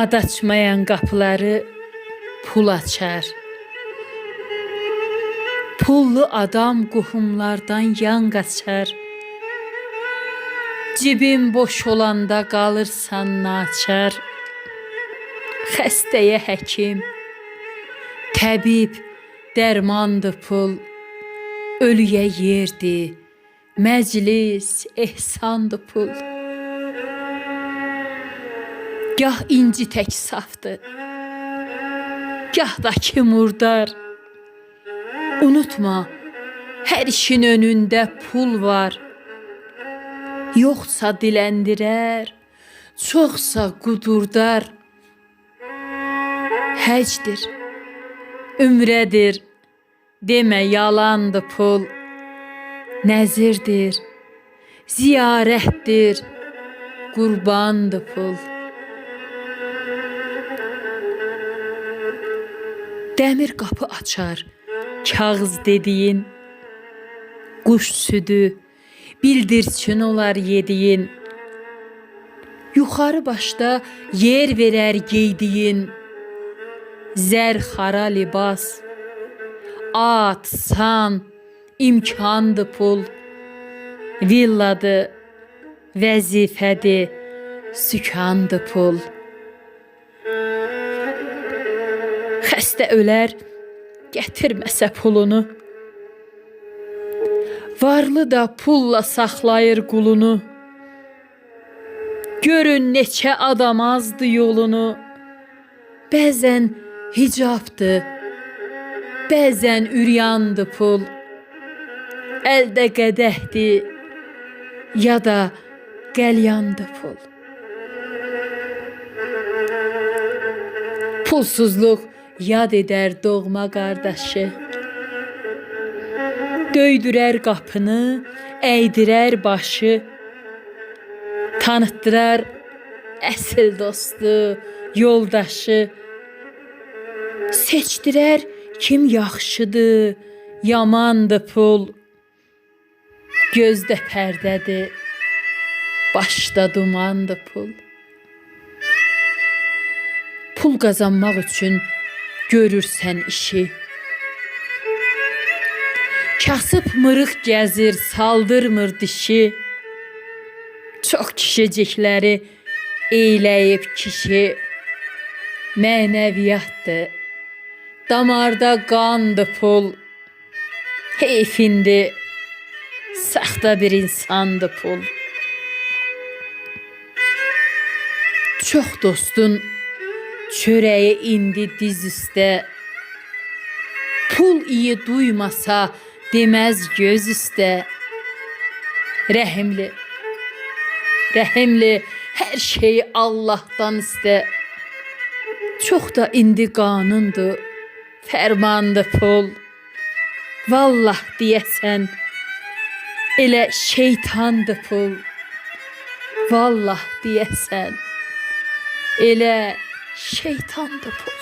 Ad açmayan qapıları pul açar. Pullu adam qohumlardan yan qaçar. Cibin boş olanda qalırsan naçar. Xəstəyə həkim, təbib, dərmandı pul. Ölüyə yerdi, məclis, ehsandı pul. Gah inci tək safdı, gah da ki murdar. Unutma, hər işin önündə pul var. Yoxsa diləndirər, çoxsa qudurdar. Həcdir, ümrədir, demə yalandı pul. Nəzirdir, ziyarətdir, qurbandı pul. Dəmir qapı açar, kağız dediyin, quş südü, bildirçin olar yediyin. Yuxarı başda yer verər geydiyin, zər xara libas, at, san, imkandı pul, villadı, vəzifədir, sükandı pul. Xəstə ölər, gətirməsə pulunu. Varlı da pulla saxlayır qulunu. Görün neçə adam azdı yolunu. Bəzən hicabdı, bəzən üryandı pul. Əldə qədəhdi ya da qəlyandı pul. Pulsuzluq yad edər doğma qardaşı. Döydürər qapını, əydirər başı. Tanıtdırar əsl dostu, yoldaşı. Seçdirər kim yaxşıdır, yamandır pul. Gözdə pərdədir, başda dumandır pul. Pul qazanmaq üçün görürsən işi. Kasıb mırıq gəzir, saldırmır dişi. Çox kişicikləri eyləyib kişi. Mənəviyyatdır. Damarda qandı pul. Heyfindi. Saxta bir insandı pul. Çox dostun çörəyi indi diz üstə. Pul iyi duymasa deməz göz üstə. Rəhimli, rəhimli hər şeyi Allahdan istə. Çox da indi qanundur, fərmandır pul. Vallah deyəsən, elə şeytandır pul. Vallah deyəsən, elə şeytandır pul.